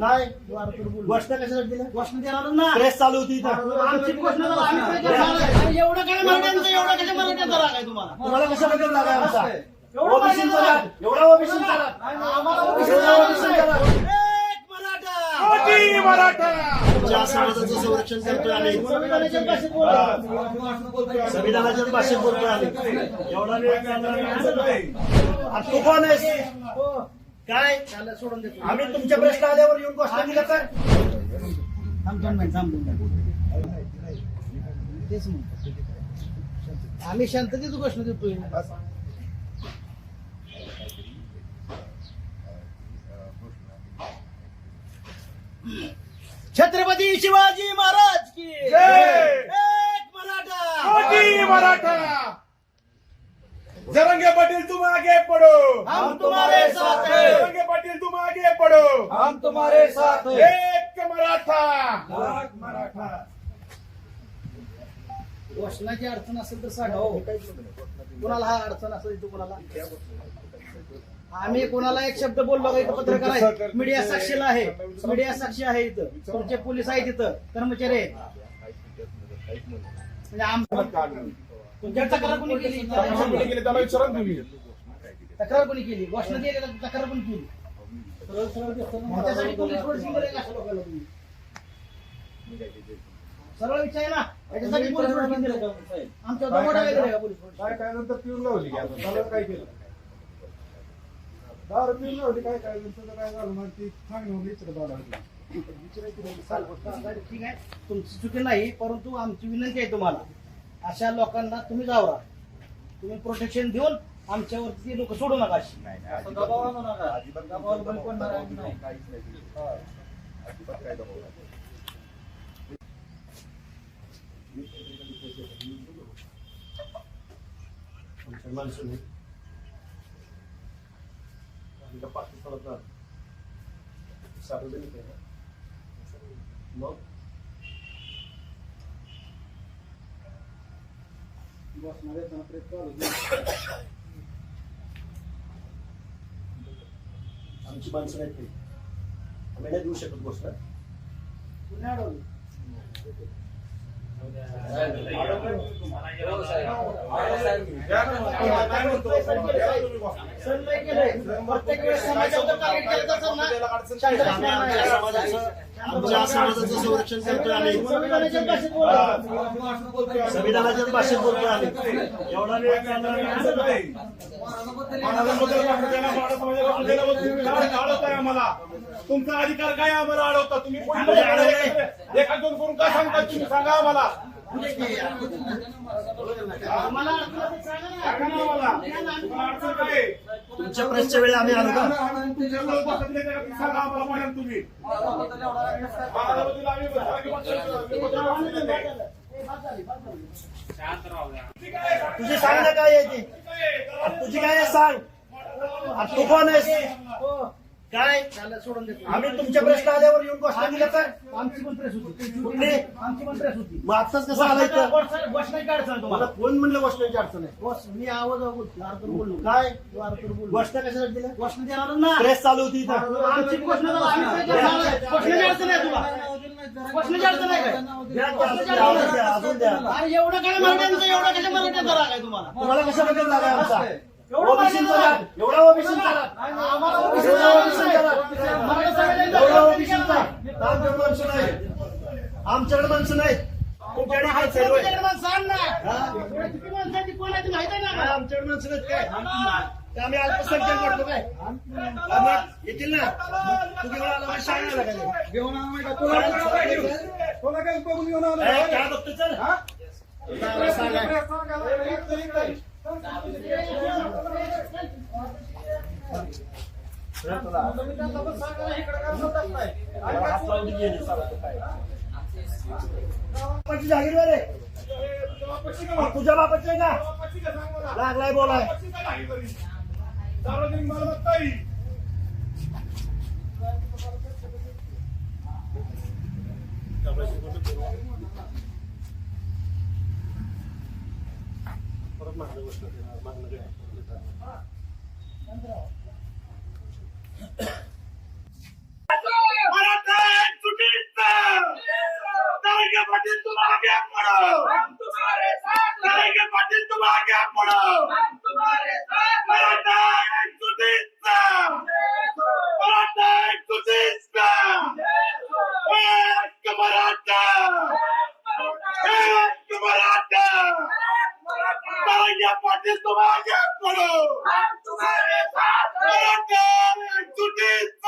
काय. घोषणा कशासाठी दिल्या? घोषणा देणार ना प्रेस चालू होती आमची घोषणा झाली, आम्ही आहे? एवढं काय मराठ्यांचं एवढं कशा मराठ्यांचा राग आहे तुम्हाला? तुम्हाला कशाबद्दल लागा आमचा? एवढं ओबीसीचा राग एवढा ओबीसीचा राग आम्हाला एवढा ओबीसीचा ओबीसीचा राग एक मराठा. कोटी मराठा. तुमच्या समाजाचं संरक्षण करतोय आम्ही. संविधानाच्या भाषेत बोला. संविधानाच्या भाषेत बोलतोय आम्ही. एवढा वेळ चालणार नाही. काय? त्याला सोडून देतो. आम्ही तुमच्या प्रश्न आल्यावर येऊन घोषणा दिल्या काय थांब दोन मिनिट, थांब. दोन मिनिट. तेच म्हणतो. आम्ही शांततेच घोषणा देतोय. छत्रपती शिवाजी महाराज की जय! एक मराठा! मराठा! जरंगे पाटील तुम आगे पडो हम तुम्हारे साथ हैं जरंगे पाटील तुम आगे पडो हम तुम्हारे साथ हैं। एक मराठा। मराठा। घोषणाची अडचण असेल तर सांगा हो. कोणाला हा अडचण असेल तर कोणाला? आम्ही कोणाला एक शब्द बोललो का इथं पत्रकार आहे? मीडिया साक्षीला आहे. मीडिया साक्षी आहे इथं. तुमचे पोलीस आहेत इथं. कर्मचारी आहेत. म्हणजे आम तुमच्या तक्रार कोणी केली? तक्रार कोणी केली? घोषणा दिली का? तक्रार कोणी केली? पोलीस लोकांना तुम्ही? सरळ पोलीस दिलं? आमच्या दमोडा पोलीस? काय काय नंतर पिऊन लावली की आता? त्याला काय केलं? दारू पिऊन लावली. काय काय नंतर काय झालं मग ती चांगली होऊन इकडे दारू आली. चालेल, ठीक आहे. तुमची चुकी नाही परंतु आमची विनंती आहे तुम्हाला. अशा लोकांना तुम्ही जावरा तुम्ही प्रोटेक्शन देऊन आमच्यावरती लोक सोडू नका अशी. दबाव आणू नका. दबावाला बळी पडणार आम्ही नाही. आमच्या माणसाने आमच्या पाकिस्तानात ना सार्वजनिक आहे. ना. मग प्रयत्न चालू आहेत. आमची माणसं नाहीत ते आम्ही नाही देऊ शकत घोषणा कुणी अडवलं? काय म्हणतो? सण नाही केलंय. प्रत्येक वेळेस समाजावर टार्गेट केलं जातं आमच्या समाजाचं संरक्षण करतोय आम्ही संविधानाच्या भाषेत बोलतोय आम्ही एवढा वेळ आम्हाला तुमचा अधिकार काय आम्हाला अडवता तुम्ही एखाद दोन करून काय सांगता तुम्ही सांगा आम्हाला तुमच्या प्रेसच्या वेळी आम्ही आलो का? तुझी सांग ना काय आहे ती? तुझी काय सांग? तू कोण आहेस? काय? सोडून देतो. आम्ही तुमच्या प्रश्न आल्यावर येऊन घोषणा दिल्या काय आमची पण प्रेस होती. कुठली? आमची पण प्रेस होती. मग आत्ताच कसं आलं इथं? घोषणाची अडचण तुम्हाला? कोण म्हणलं घोषणेची अडचण आहे? बस मी आवाज बोलतो. बोललो. काय? बोललो. घोषणा कशासाठी दिल्या घोषणा देणार ना. प्रेस चालू होती इथं. आमची करणार? घोषणाची अडचण आहे तुला अडचण आहे काय? एवढं काय मराठ्यांचं एवढं कशा मराठ्यांचा राग आहे तुम्हाला तुम्हाला कशाबद्दल लागा आमचा? एवढं ओबीसीचा राग एवढा ओबीसीचा राग आम्हाला एवढा ओबीसीचा राग मराठा समाजाचा एवढा ओबीसीचा आमच्याकडे माणसं नाही आमच्याकडे माणसं नाही तुमच्याकडे माणसं आहेत होय. तुमच्याकडे माणसं आण ना. किती माणसं आहेत ती कोण आहे ती माहीत आहे काय ना आमच्याकडे माणसं नाहीत काय? काय आम्ही अल्पसंख्याक वाटतो काय? आम्ही येतील ना? तू घेऊन आला घेऊन बघून घेऊन आलं? काय बघतो चल. हा? बापाची जागीर आहे. तुझ्या बापाची आहे का लागलाय बोलाय सार्वजनिक मालमत्ता परत मागणं गोष्ट मागणं काय आगे हाथ बढ़ाओ करेंगे पाटिल तुम आगे हाथ बढ़ाओ मराठा सुधीष्ठा मराठा सुधीष्ठा एक मराठा एक मराठा करेंगे पाटिल तुम आगे हाथ बढ़ाओ मराठा सुधीष्ठा